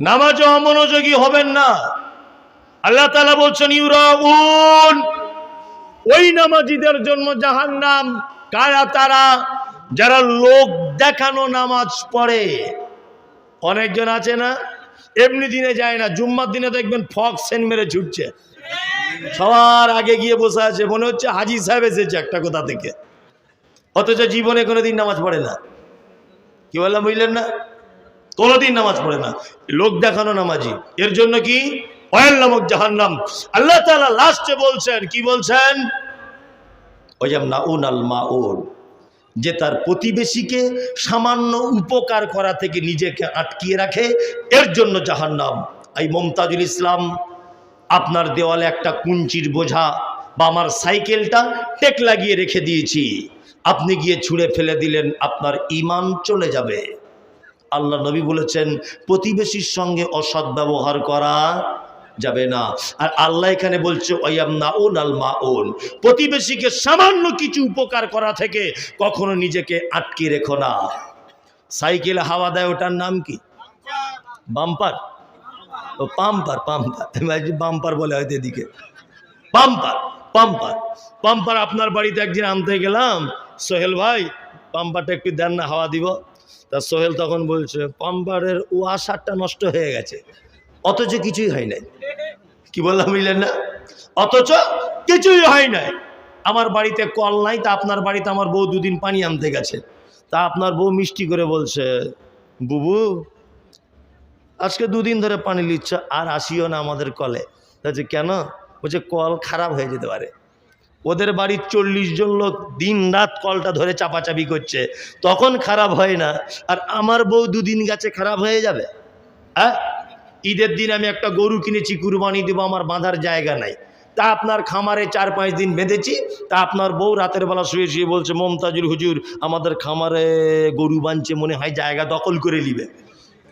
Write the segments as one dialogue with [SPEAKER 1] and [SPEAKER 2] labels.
[SPEAKER 1] নামাজে অমনোযোগী হবেন না। আল্লাহ তালা বলছেন, ইউরাউন ওই নামাজিদের জন্য জাহান নাম কারা তারা? যারা লোক দেখানো নামাজ পড়ে। অনেকজন আছে না? এমনি দিনে যায় না। জুম্মার দিনে দেখবেন ফক সেন মেরে ছুটছে। সবার আগে গিয়ে বসে আছে। মনে হচ্ছে হাজি সাহেব এসেছে একটা কোথা থেকে। অথচ জীবনে কোনোদিন নামাজ পড়ে না। কি বললাম, বুঝলেন না? কোনোদিন নামাজ পড়ে না। লোক দেখানো নামাজি। এর জন্য কি? অয়েল নামক জাহান্নাম। আল্লাহ তাআলা লাস্টে বলছেন, কি বলছেন? ওয়াম নাউন আল মাউন। যে তার প্রতিবেশীকে সামান্য উপকার করা থেকে নিজেকে আটকিয়ে রাখে, এর জন্য জাহান্নাম। এই মমতাজুল ইসলাম, আপনার দেওয়ালে একটা কুঞ্চির বোঝা বা আমার সাইকেলটা টেক লাগিয়ে রেখে দিয়েছি। আপনি গিয়ে ছুঁড়ে ফেলে দিলেন, আপনার ইমান চলে যাবে। আল্লাহ নবী বলেছেন, প্রতিবেশীর সঙ্গে অসৎ ব্যবহার করা যাবে না। আর আল্লাহ এখানে বলছে ওয়াম নাউন আল মাউন। প্রতিবেশীকে সামান্য কিছু উপকার করা থেকে কখনো নিজেকে আটকে রেখো না। সাইকেল হাওয়া দেয়, ওটার নাম কি? বাম্পার। ও, পাম্পার পাম্পার। বাম্পার বলে হয়তো এদিকে। Pumper pumper. পাম্পার আপনার বাড়িতে একদিন আনতে গেলাম। সোহেল ভাই, পাম্পারটা একটু দেন না, হাওয়া দিব। তা সোহেল তখন বলছে পাম্পারের ওয়াশারটা নষ্ট হয়ে গেছে। অথচ কিছুই হয় নাই। কি বললাম, বুঝলেন না? অথচ কিছুই হয় নাই। আমার বাড়িতে কল নাই, তা আপনার বাড়িতে আমার বউ দুদিন পানি আনতে গেছে। তা আপনার বউ মিষ্টি করে বলছে, বুবু, আজকে দুদিন ধরে পানি নিচ্ছ আর আসিও না আমাদের কলে। বলছে, কেন? বলছে, কল খারাপ হয়ে যেতে পারে। ওদের বাড়ির চল্লিশ জন লোক দিন রাত কলটা ধরে চাপাচাপি করছে। তখন খারাপ হয় না। আর আমার বউ দুদিন গেছে, খারাপ হয়ে যাবে? হ্যাঁ? ঈদের দিন আমি একটা গরু কিনেছি, কুরবানি দেবো, আমার বাঁধার জায়গা নাই। তা আপনার খামারে চার পাঁচ দিন বেঁধেছি, তা আপনার বউ রাতের বেলা শুয়ে শুয়ে বলছে, মমতাজুল হুজুর, আমাদের খামারে গরু বাঁধছে মনে হয় জায়গা দখল করে নিবে।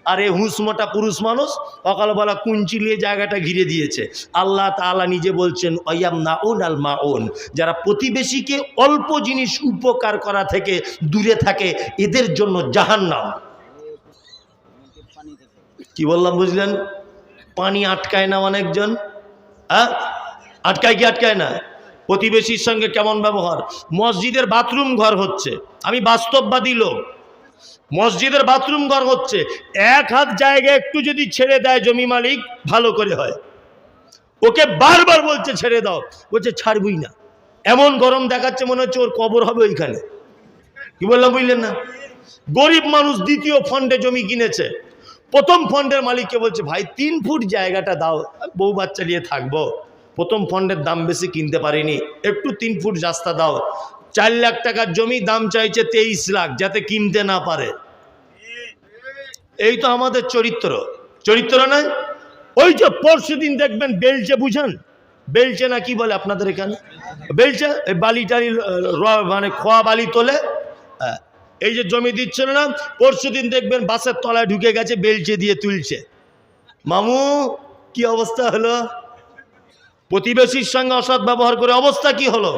[SPEAKER 1] আর এই হুঁসমোটা পুরুষ মানুষ সকালবেলা কুঞ্চি নিয়ে জায়গাটা ঘিরে দিয়েছে। আল্লাহ তাআলা নিজে বলছেন ওয়াম নাউন আল মাউন যারা প্রতিবেশীকে অল্প জিনিস উপকার করা থেকে দূরে থাকে, এদের জন্য জাহান্নাম। কি বললাম, বুঝলেন? পানি আটকায় না অনেকজন। হ্যাঁ? আটকায় কি আটকায় না? প্রতিবেশীর সঙ্গে কেমন ব্যবহার? মসজিদের বাথরুম ঘর হচ্ছে। আমি বাস্তববাদী লোক। মসজিদের বাথরুম ঘর হচ্ছে। এক হাত জায়গা একটু যদি ছেড়ে দেয় জমি মালিক, ভালো করে হয়। ওকে বারবার বলছে, ছেড়ে দাও। বলছে, ছাড়বই না। এমন গরম দেখাচ্ছে মনে হচ্ছে ওর কবর হবে ওইখানে। কি বললাম, বুঝলেন না? গরিব মানুষ দ্বিতীয় ফন্ডে জমি কিনেছে। প্রথম ফন্ডের মালিককে বলছে, ভাই, তিন ফুট জায়গাটা দাও, বউ বাচ্চা নিয়ে থাকব। প্রথম ফন্ডের দাম বেশি কিনতে পারিনি। একটু তিন ফুট রাস্তা দাও। চার লাখ টাকার জমি দাম চাইছে তেইশ লাখ যাতে কিনতে না পারে। এই তো আমাদের চরিত্র। চরিত্র নয় ওই যে পরশু দিন দেখবেন বেলচে বুঝেন? বেলচে না কি বলে আপনাদের এখানে? বেলচে? বালি টালি মানে খোয়া বালি তোলে। হ্যাঁ, এই যে জমি দিচ্ছিল না পরশু দিন দেখবেন বাসের তলায় ঢুকে গেছে বেলচে দিয়ে তুলছে। মামু কি অবস্থা হলো? প্রতিবেশীর সঙ্গে অসৎ ব্যবহার করে অবস্থা কি হলো?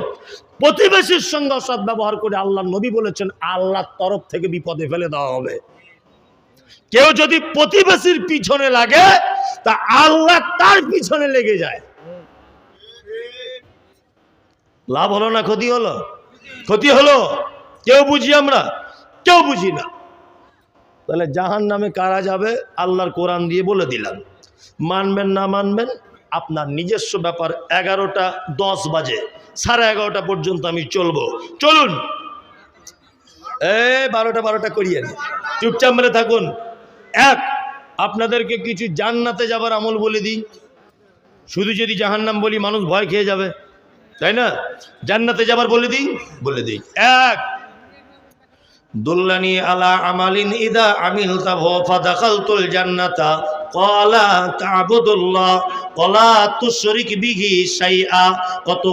[SPEAKER 1] প্রতিবেশীর সঙ্গে অসৎ ব্যবহার করে আল্লাহ নবী বলেছেন, আল্লাহর তরফ থেকে বিপদে ফেলে দেওয়া হবে। কেউ যদি প্রতিবেশীর পিছনে লাগে, তা আল্লাহ তার পিছনে লেগে যায়। লাভ হলো না ক্ষতি হলো? ক্ষতি হলো? কেউ বুঝি আমরা? কেউ বুঝি না। তাহলে জাহান নামে কারা যাবে? আল্লাহর কোরআন দিয়ে বলে দিলাম। মানবেন না মানবেন, আপনার নিজস্ব ব্যাপার এগারোটা দশ বাজে। সাড়ে এগারোটা পর্যন্ত আমি চলবো। চলুন। এ বারোটা বারোটা করিয়েন। চুপচাপ মেরে থাকুন। এক, আপনাদেরকে কিছু জান্নাতে যাবার আমল বলে দিই। শুধু যদি জাহান্নাম বলি, মানুষ ভয় খেয়ে যাবে। তাই না? জান্নাতে যাবার বলে দিই? বলে দিই। এক, দুল্লানি আলা আমালিন ইদা আমিল তাহ ফাদাখালতুল জান্নাতা। বিহি শাইআ কত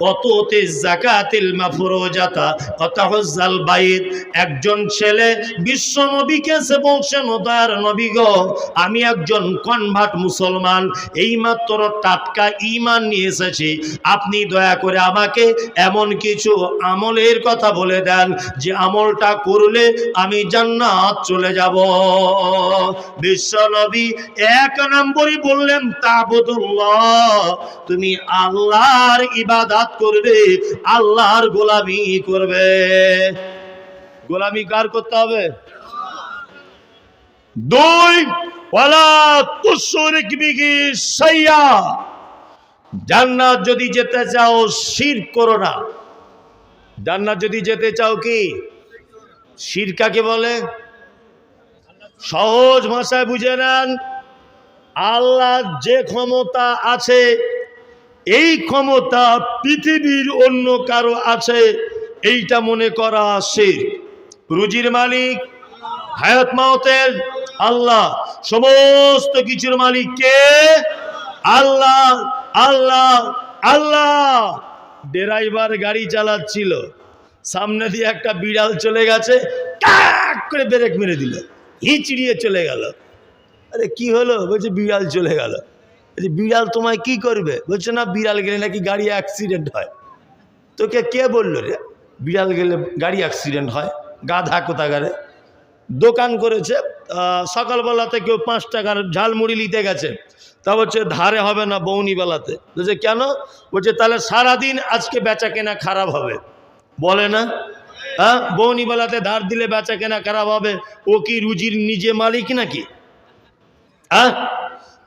[SPEAKER 1] কত কত একজন ছেলে বিশ্ব নবীকে সে ও দয়ার নবী গো, আমি একজন কনভার্ট মুসলমান। এইমাত্র টাটকা ইমান নিয়ে এসেছি। আপনি দয়া করে আমাকে এমন কিছু আমলের কথা বলে দেন যে আমলটা করলে আমি জান্নাত চলে যাব। বিশ্ব নবী এক নম্বরই বললেন, তাবুদুল্লাহ, তুমি আল্লাহর ইবাদত করবে, আল্লাহর গোলামি করবে। গোলামি কার করতে হবে? দুই, ওয়ালা তুশরিক বিহি শাইয়া জান্নাত যদি যেতে চাও, শির করো না। জান্নাত যদি যেতে চাও কি? শির কাকে বলে? সহজ ভাষায় বুঝে নেন। আল্লাহ যে ক্ষমতা আছে, এই ক্ষমতা পৃথিবীর অন্য কারও আছে, এইটা মনে করা শির। রুজির মালিক, হায়াত মাওতের আল্লাহ, সমস্ত কিছুর মালিক কে? আল্লাহ আল্লাহ আল্লাহ। ড্রাইভার গাড়ি চালাচ্ছিল, সামনে দিয়ে একটা বিড়াল চলে গেছে করে ব্রেক মেরে দিল। হিচড়িয়ে চলে গেল। আরে কি হলো? বলছে, বিড়াল চলে গেল। বলছে, বিড়াল তোমায় কি করবে? বলছে, না, বিড়াল গেলে নাকি গাড়ি অ্যাক্সিডেন্ট হয়। তোকে কে বলল রে? বিড়াল গেলে গাড়ি অ্যাক্সিডেন্ট হয়। গাধা কোথাকারে। দোকান করেছে সকালবেলাতে কেউ পাঁচ টাকার ঝালমুড়ি নিতে গেছে। তা বলছে, ধারে হবে না বৌনিবেলাতে। বলছে, কেন? বলছে, তাহলে সারাদিন আজকে বেচা কেনা খারাপ হবে। বলে না হ্যাঁ? বৌনিবেলাতে ধার দিলে বেচা কেনা খারাপ হবে। ও কি রুজির নিজে মালিক নাকি? হ্যাঁ?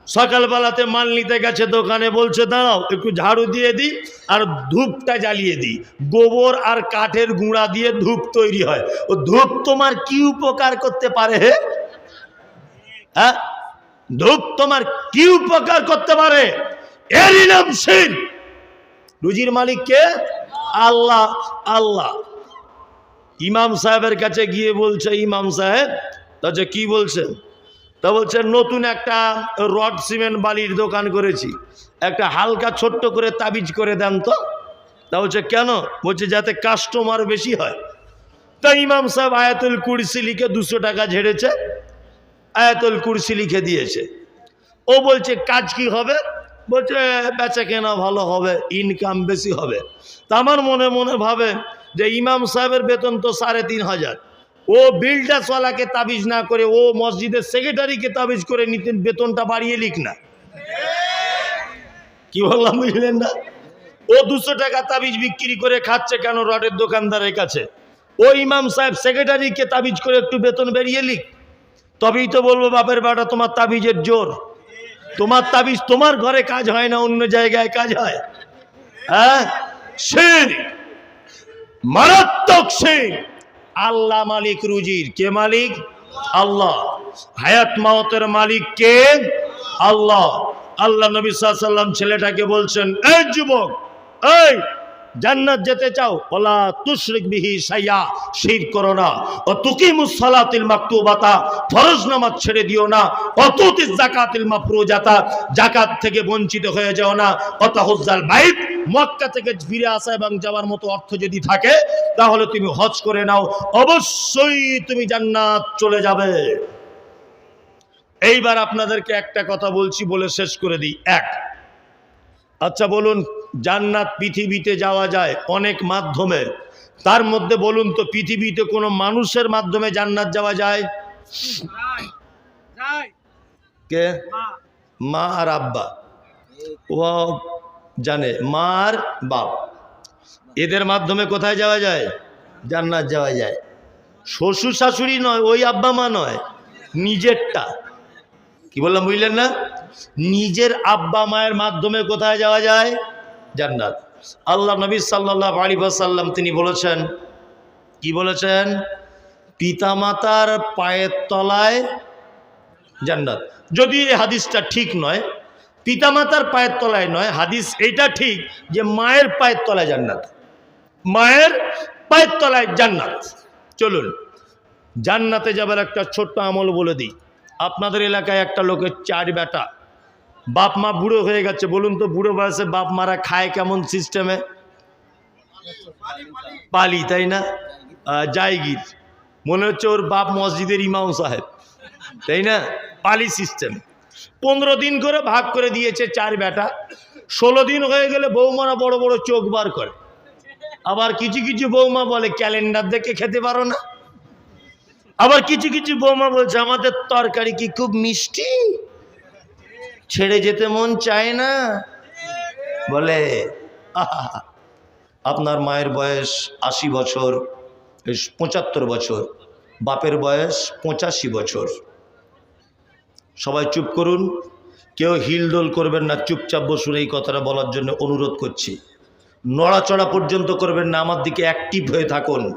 [SPEAKER 1] সকালবেলাতে মাল নিতে গেছে দোকানে, বলছে, দাঁড়াও, একটু ঝাড়ু দিয়ে দিই আর ধূপটা জ্বালিয়ে দিই। গোবর আর কাঠের গুঁড়া দিয়ে ধূপ তৈরি হয়। ও ধূপ তোমার কি উপকার করতে পারে হে? হ্যাঁ? ধূপ তোমার কি উপকার করতে পারে? এরই নাম রুজির মালিককে আল্লাহ আল্লাহ। ইমাম সাহেবের কাছে গিয়ে বলছে, ইমাম সাহেব তাছে কি বলছেন তা বলছে, নতুন একটা রড সিমেন্ট বালির দোকান করেছি, একটা হালকা ছোট্ট করে তাবিজ করে দেন তো। তা বলছে, কেন? বলছে, যাতে কাস্টমার বেশি হয়। তা ইমাম সাহেব আয়াতুল কুরসি লিখে দুশো টাকা ঝেড়েছে, আয়াতুল কুরসি লিখে দিয়েছে। ও বলছে, কাজ কি হবে? বলছে, বেচা কেনা ভালো হবে ইনকাম বেশি হবে। তা আমার মনে মনে ভাবে যে ইমাম সাহেবের বেতন তো সাড়ে তিন হাজার। ও বিল্ডাসওয়ালাকে তাবিজ না করে ও মসজিদের সেক্রেটারিকে তাবিজ করে নিতেন, বেতনটা বাড়িয়ে লিখ না। কি বললাম, বুঝলেন না? ও দুশো টাকা তাবিজ বিক্রি করে খাচ্ছে কেন রডের দোকানদারের কাছে? ও ইমাম সাহেব সেক্রেটারিকে তাবিজ করে একটু বেতন বেরিয়ে লিখ। তবেই তো বলব, বাপের বাটা, তোমার তাবিজের জোর। তোমার তাবিজ তোমার ঘরে কাজ হয় না, অন্য জায়গায় কাজ হয়। হ্যাঁ? শির! মারাত্মক সেই আল্লাহ মালিক রুজির। কে মালিক? আল্লাহ। হায়াত মাহতের মালিক কে? আল্লাহ। আল্লাহ নবী সাল্লাম ছেলেটাকে বলছেন, এই যুবক, এই জান্নাত যেতে চাও ওলা তুশরিক বিহি সাইয়া শির করো না। ও তুকিমুস সালাতিল মাকতুবাতা, ফরজ নামাজ ছেড়ে দিও না। অতুতিস যাকাতিল মাফরুজাতা, যাকাত থেকে বঞ্চিত হয়ে যাও না। অত হুজ্জাল বাইত, মক্কা থেকে ফিরে আসা এবং যাওয়ার মতো অর্থ যদি থাকে, তাহলে তুমি হজ করে নাও। অবশ্যই তুমি জান্নাত চলে যাবে। এইবার আপনাদেরকে একটা কথা বলছি, বলে শেষ করে দিই। এক আচ্ছা বলুন জান্নাত পৃথিবীতে যাওয়া যায় অনেক মাধ্যমে। তার মধ্যে বলুন তো পৃথিবীতে কোনো মানুষের মাধ্যমে জান্নাত যাওয়া যায়? কে? মা। আর আব্বা। ও জানে মা আর বাপ। এদের মাধ্যমে কোথায় যাওয়া যায়? জান্নাত যাওয়া যায়। শ্বশুর শাশুড়ি নয় ওই আব্বা মা নয় নিজেরটা। কি বললাম বুঝলেন না? নিজের আব্বা মায়ের মাধ্যমে কোথায় যাওয়া যায়? জান্নাত। আল্লাহ নবী সাল্লাহ আলী সাল্লাম তিনি বলেছেন, কি বলেছেন? পিতামাতার পায়ের তলায় জান্নাত। যদি এই হাদিসটা ঠিক নয়, পিতামাতার পায়ের তলায় নয়, হাদিস এইটা ঠিক যে মায়ের পায়ের তলায় জান্নাত। মায়ের পায়ের তলায় জান্নাত। চলুন, জান্নাতে যাবার একটা ছোট্ট আমল বলে দিই। আপনাদের এলাকায় একটা লোকের চার বেটা বাপ মা বুড়ো হয়ে গেছে, বলুন তো বুড়ো বয়সে বাপ মারা খায় কেমন সিস্টেমে পালি, তাই না? জায়গির। মনে হচ্ছে ওর বাপ মসজিদের ইমাম সাহেব, তাই না? পালি সিস্টেম পনেরো দিন করে ভাগ করে দিয়েছে চার বেটা। ষোলো দিন হয়ে গেলে বৌমারা বড় বড় চোখ বার করে। আবার কিছু কিছু বৌমা বলে, ক্যালেন্ডার দেখে খেতে পারো না। আবার কিছু কিছু বৌমা বলছে, আমাদের তরকারি কি খুব মিষ্টি? ছেড়ে যেতে মন চায় না? বলে আপনার মায়ের বয়স আশি বছর পঁচাত্তর বছর। বাপের বয়স পঁচাশি বছর। সবাই চুপ করুন। কেউ হিলডোল করবেন না, চুপচাপ বসুন, এই কথাটা বলার জন্য অনুরোধ করছি। নড়াচড়া পর্যন্ত করবেন না, আমার দিকে অ্যাক্টিভ হয়ে থাকুন।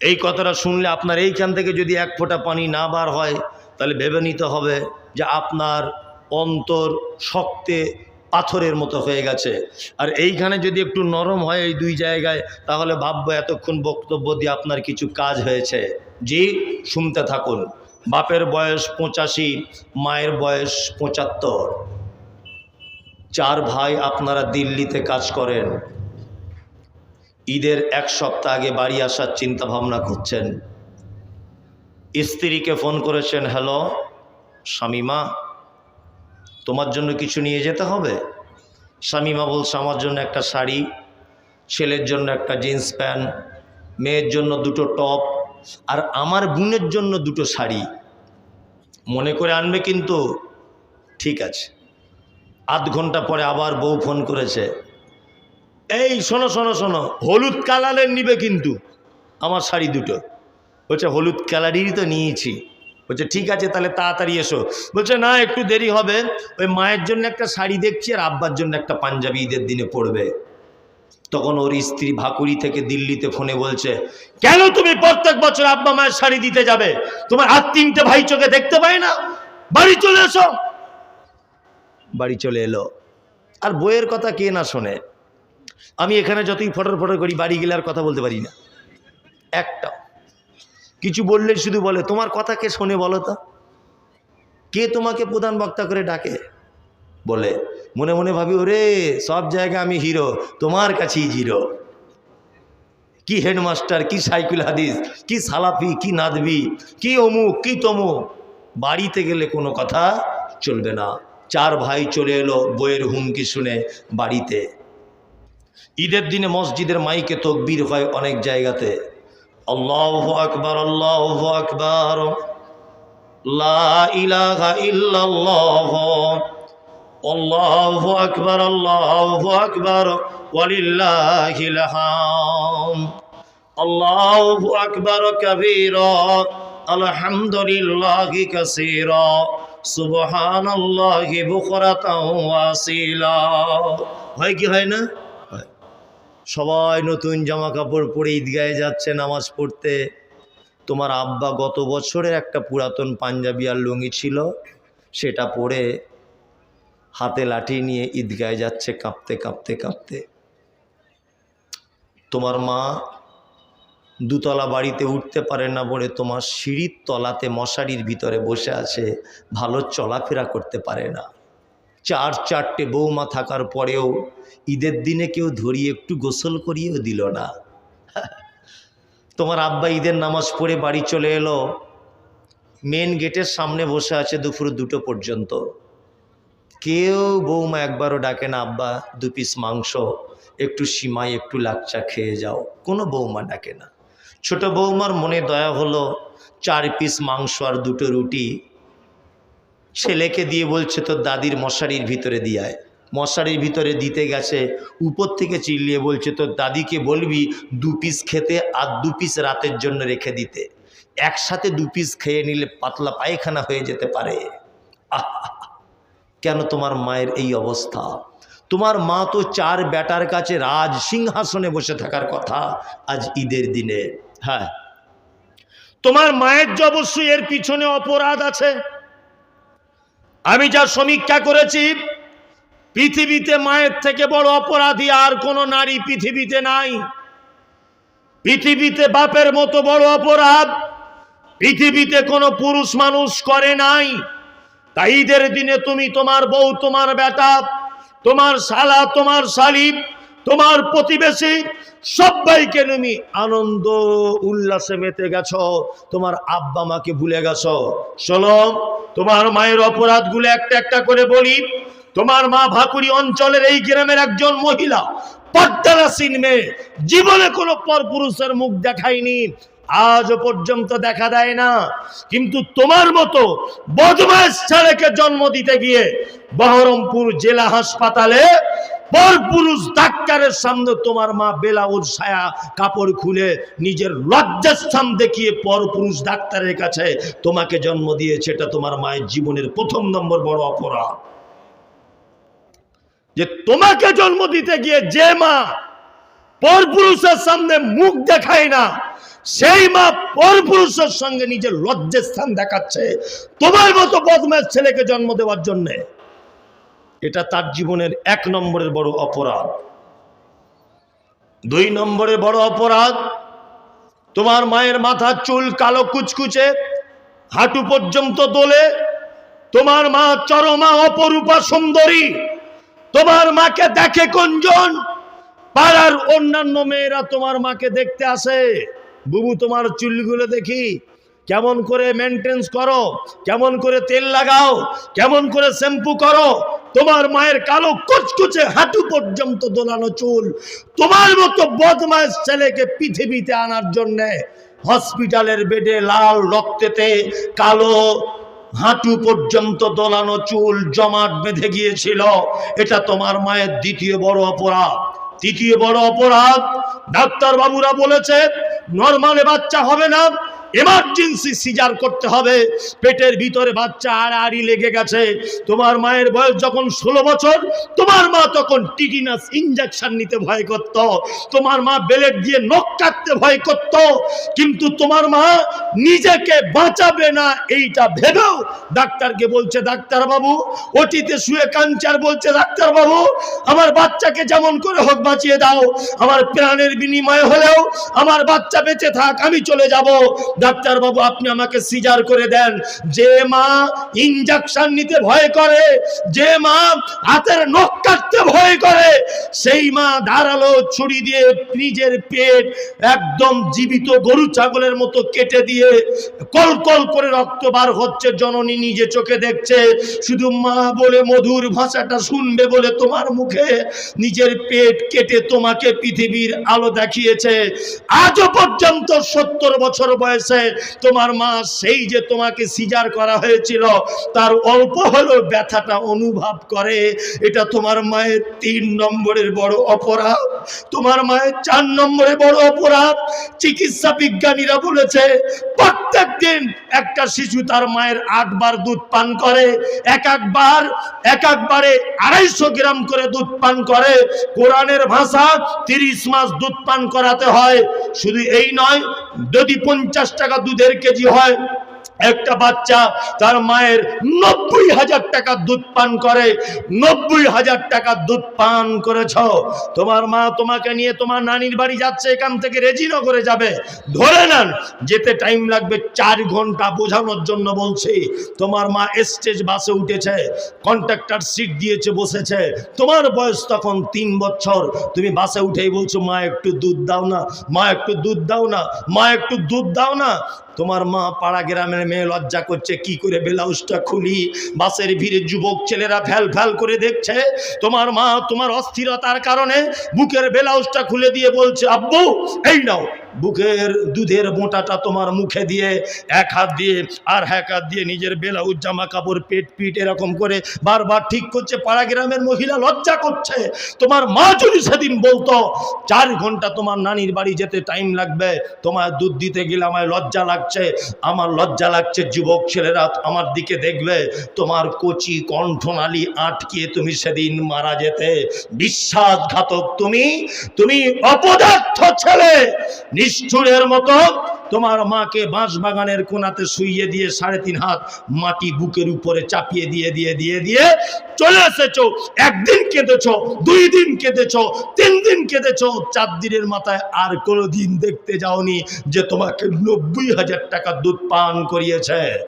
[SPEAKER 1] এই কথাটা শুনলে আপনার এইখান থেকে যদি এক ফোঁটা পানি না বার হয়, তাহলে ভেবে নিতে হবে যে আপনার অন্তর শক্তে পাথরের মতো হয়ে গেছে। আর এইখানে যদি একটু নরম হয় এই দুই জায়গায়, তাহলে ভাববো এতক্ষণ বক্তব্য দিয়ে আপনার কিছু কাজ হয়েছে। জি, শুনতে থাকুন। বাপের বয়স পঁচাশি, মায়ের বয়স পঁচাত্তর। চার ভাই আপনারা দিল্লিতে কাজ করেন। ঈদের এক সপ্তাহ আগে বাড়ি আসার চিন্তা ভাবনা করছেন। স্ত্রীকে ফোন করেছেন, হ্যালো স্বামীমা তোমার জন্য কিছু নিয়ে যেতে হবে? স্বামীমা বলছে, আমার জন্য একটা শাড়ি, ছেলের জন্য একটা জিন্স প্যান্ট, মেয়ের জন্য দুটো টপ আর আমার বোনের জন্য দুটো শাড়ি। মনে করে আনবে কিন্তু, ঠিক আছে। আধ ঘণ্টা পরে আবার বউ ফোন করেছে, এই শোনো শোনো শোনো, হলুদ কালারের নিবে কিন্তু, আমার শাড়ি দুটো। বলছে, হলুদ কালারেরই তো নিয়েছি। বলছে, ঠিক আছে, তাহলে তাড়াতাড়ি এসো। বলছে, না, একটু দেরি হবে। ওই মায়ের জন্য একটা শাড়ি দেখছি আর আব্বার জন্য একটা পাঞ্জাবি ঈদের দিনে পড়বে তখন ওর স্ত্রী ভাকুরি থেকে দিল্লিতে ফোনে বলছে, কেন তুমি প্রত্যেক বছর আব্বা মায়ের শাড়ি দিতে যাবে? তোমার আর তিনটে ভাই চোখে দেখতে পাই না। বাড়ি চলে এসো। বাড়ি চলে এলো। আর বইয়ের কথা কে না শোনে? আমি এখানে যতই ফটর ফটর করি, বাড়ি গেলে আর কথা বলতে পারি না। একটা কিছু বললে শুধু বলে, তোমার কথা কে শোনে বলো তো? কে তোমাকে প্রধান বক্তা করে ডাকে? বলে, মনে মনে ভাবি, ওরে, সব জায়গায় আমি হিরো, তোমার কাছেই জিরো। কি হেডমাস্টার, কি সাইকুল হাদিস, কি সালাফি, কি নাদবি, কি অমুক, কি তমুক। বাড়িতে গেলে কোনো কথা চলবে না। চার ভাই চলে এলো বইয়ের হুমকি শুনে বাড়িতে। ঈদের দিনে মসজিদের মাইকে তকবির হয় অনেক জায়গাতে। আল্লাহ আকবর আল্লাহ আকবর। আল্লাহু আকবার আল্লাহু আকবার। ওয়ালিল্লাহিল হাম আল্লাহু আকবার কাবীরা। আলহামদুলিল্লাহি কাসীরা। সুবহানাল্লাহি বুকরাতাও ওয়াসিলা। হয় কি হয় না। সবাই নতুন জামা কাপড় পরে ঈদগাহে যাচ্ছে নামাজ পড়তে। তোমার আব্বা গত বছরের একটা পুরাতন পাঞ্জাবি আর লুঙ্গি ছিল, সেটা পরে হাতে লাঠি নিয়ে ঈদগায় যাচ্ছে কাঁপতে কাঁপতে কাঁপতে। তোমার মা দুতলা বাড়িতে উঠতে পারে না বলে তোমার সিঁড়ির তলাতে মশারির ভিতরে বসে আছে, ভালো চলাফেরা করতে পারে না। চার চারটে বৌমা থাকার পরেও ঈদের দিনে কেউ ধরিয়ে একটু গোসল করিয়েও দিল না। তোমার আব্বা ঈদের নামাজ পড়ে বাড়ি চলে এলো। মেন গেটের সামনে বসে আছে দুপুর দুটো পর্যন্ত। কেউ বৌমা একবারও ডাকে না, আব্বা, দু পিস মাংস, একটু সীমায় একটু লাচ্চা খেয়ে যাও। কোনো বৌমা ডাকে না। ছোট বৌমার মনে দয়া হলো, চার পিস মাংস আর দুটো রুটি ছেলেকে দিয়ে বলছে, তোর দাদির মশারির ভিতরে দিয়ায় মশারির ভিতরে দিতে গেছে, উপর থেকে চিল্লিয়ে বলছে, তোর দাদিকে বলবি দু পিস খেতে আর দু পিস রাতের জন্য রেখে দিতে। একসাথে দু পিস খেয়ে নিলে পাতলা পায়খানা হয়ে যেতে পারে। আহ কেন তোমার মায়ের এই অবস্থা? তোমার মা তো চার বেটার কাছে রাজ সিংহাসনে বসে থাকার কথা আজ ঈদের দিনে। হ্যাঁ। তোমার মায়ের যে অবশ্যই এর পিছনে অপরাধ আছে। আমি যা সমীক্ষা করেছি, পৃথিবীতে মায়ের থেকে বড় অপরাধী আর কোনো নারী পৃথিবীতে নাই। পৃথিবীতে বাপের মতো বড় অপরাধ, পৃথিবীতে কোনো পুরুষ মানুষ করে নাই। তাই ঈদের দিনে তুমি তোমার বউ, তোমার বেটা, তোমার শালা, তোমার শালিব তোমার প্রতিবেশী সবাইকে তুমি আনন্দ উল্লাসে মেতে গেছ, তোমার আব্বা মাকে ভুলে গেছ। চলো তোমার মায়ের অপরাধগুলো একটা একটা করে বলি। তোমার মা ভাকুরি অঞ্চলের এই গ্রামের একজন মহিলা, পদ্মারাসীন মেয়ে, জীবনে কোনো পরপুরুষের মুখ দেখায়নি। আজ পর্যন্ত দেখা দেয় না। কিন্তু তোমার মতো বদমাস ছেলেকে জন্ম দিতে গিয়ে বহরমপুর জেলা হাসপাতালে পরপুরুষ ডাক্তারের সামনে তোমার মা বেলাউর ছায়া কাপড় খুলে নিজের লজ্জাস্থান দেখিয়ে পরপুরুষ ডাক্তারের কাছে তোমাকে জন্ম দিয়েছে, এটা তোমার মায়ের জীবনের প্রথম নম্বর বড় অপরাধ। যে তোমাকে জন্ম দিতে গিয়ে যে মা পরপুরুষের সামনে মুখ দেখায় না। সেই মা পরপুরুষের সঙ্গে নিজের লজ্জার স্থান দেখাচ্ছে তোমার মতো বদমাস ছেলেকে জন্ম দেওয়ার জন্যে। এটা তার জীবনের এক নম্বরের বড় অপরাধ। দুই নম্বরের বড় অপরাধ, তোমার মায়ের মাথার চুল কালো কুচকুচে, হাঁটু পর্যন্ত দোলে, তোমার মা চরমা অপরূপা সুন্দরী, তোমার মাকে দেখে কোনজন পাড়ার অন্যান্য মেয়েরা তোমার মাকে দেখতে আসে। বুবু তোমার চুলগুলো দেখি। কেমন করে মেনটেন্স করো, কেমন করে তেল লাগাও, কেমন করে শ্যাম্পু করো, তোমার মায়ের কালো কুচকুচে হাঁটু পর্যন্ত দোলানো চুল, তোমার মতো বদমাস ছেলেকে পৃথিবীতে আনার জন্যে হসপিটালের বেডে লাল রক্তেতে কালো হাঁটু পর্যন্ত দোলানো চুল জমাট বেঁধে গিয়েছিল। এটা তোমার মায়ের দ্বিতীয় বড় অপরাধ। তৃতীয় বড় অপরাধ ডাক্তার বাবুরা বলেছে নর্মালে বাচ্চা হবে না এমার্জেন্সি সিজার করতে হবে। পেটের ভিতরে বাচ্চা আর আড়াআড়ি লেগে গেছে। তোমার মায়ের বয়স যখন ষোলো বছর, তোমার মা তখন টিটিনাস ইঞ্জেকশন নিতে ভয় করত। তোমার মা বেলেট দিয়ে নখ কাটতে ভয় করত। কিন্তু তোমার মা নিজেকে বাঁচাবে না, এইটা ভেবেও ডাক্তারকে বলছে ডাক্তার বাবু ওটিতে শুয়ে কাঞ্চার বলছে ডাক্তার বাবু আমার বাচ্চাকে যেমন করে হোক বাঁচিয়ে দাও। আমার প্রাণের বিনিময় হলেও আমার বাচ্চা বেঁচে থাক, আমি চলে যাব। ডাক্তার বাবু, আপনি আমাকে সিজার করে দেন। যে মা ইনজেকশন নিতে ভয় করে, যে মা হাতের নখ কাটতে ভয় করে সেই মা ধারালো ছুরি দিয়ে নিজের পেট একদম জীবিত গরু ছাগলের মতো কেটে দিয়ে কল কল করে রক্ত বার হচ্ছে, জননী নিজে চোখে দেখছে। শুধু মা বলে মধুর ভাষাটা শুনবে বলে তোমার মুখে নিজের পেট কেটে তোমাকে পৃথিবীর আলো দেখিয়েছে। আজও পর্যন্ত সত্তর বছর বয়সে তোমার মা সেই যে তোমাকে সিজার করা হয়েছিল, তার অল্প হলেও ব্যথাটা অনুভব করে। এটা তোমার মায়ের তিন নম্বরের বড় অপরাধ। তোমার মায়ের চার নম্বরে বড় অপরাধ। চিকিৎসা বিজ্ঞানীরা বলেছে, প্রত্যেক দিন একটা শিশু তার মায়ের আটবার দুধ পান করে, এক একবার, এক একবারে আড়াইশো গ্রাম করে দুধ পান করে। কোরআনের ভাষা তিরিশ মাস দুধ পান করাতে হয়। শুধু এই নয়, যদি পঞ্চাশ টাকা দুধের কেজি হয় একটা বাচ্চা তার মায়ের নব্বই হাজার টাকা দুধ পান করে, নব্বই হাজার টাকা দুধ পান করেছ। তোমার মা তোমাকে নিয়ে তোমার নানির বাড়ি যাচ্ছে, এখান থেকে রেজিনগরে যাবে। ধরে নেন, যেতে টাইম লাগবে চার ঘণ্টা বোঝানোর জন্য বলছি। তোমার মা স্টেজ বাসে উঠেছে কন্ট্রাক্টর সিট দিয়েছে, বসেছে। তোমার বয়স তখন তিন বছর। তুমি বাসে উঠেই বলছো, মা, একটু দুধ দাও না, মা, একটু দুধ দাও না, মা, একটু দুধ দাও না। তোমার মা পাড়া গ্রামের মেয়ে লজ্জা করছে, কি করে ব্লাউজটা খুলি? বাসের ভিড়ে যুবক ছেলেরা ফ্যাল ফ্যাল করে দেখছে। তোমার মা তোমার অস্থিরতার কারণে বুকের ব্লাউজটা খুলে দিয়ে বলছে, আব্বু, এই নাও। বুকের দুধের মোটাটা তোমার মুখে দিয়ে এক হাত দিয়ে আর এক হাত দিয়ে নিজের ব্লাউজ জামা কাপড় পেট পিট এরকম করে বারবার ঠিক করছে। পাড়া গ্রামের মহিলা লজ্জা করছে। তোমার মা যদি সেদিন বলতো, চার ঘণ্টা তোমার নানির বাড়ি যেতে টাইম লাগবে তোমার দুধ দিতে গেলে আমায় লজ্জা লাগছে, আমার লজ্জা লাগছে, যুবক ছেলেরা আমার দিকে দেখবে, তোমার কচি কণ্ঠনালী আটকে তুমি সেদিন মারা যেতে। বিশ্বাসঘাতক তুমি তুমি অপদার্থ ছেলে, নিষ্ঠুরের মতো তোমার মাকে বাঁশ বাগানের কোনাতে শুইয়ে দিয়ে সাড়ে তিন হাত মাটি বুকের উপরে চাপিয়ে দিয়ে দিয়ে দিয়ে দিয়ে চলে এসেছ। একদিন কেঁদেছো, দুই দিন কেঁদেছো, তিন দিন কেঁদেছো, চার দিনের মাথায় আর কোনো দিন দেখতে যাওনি যে তোমাকে নব্বই হাজার টাকা দুধ পান করিয়েছে।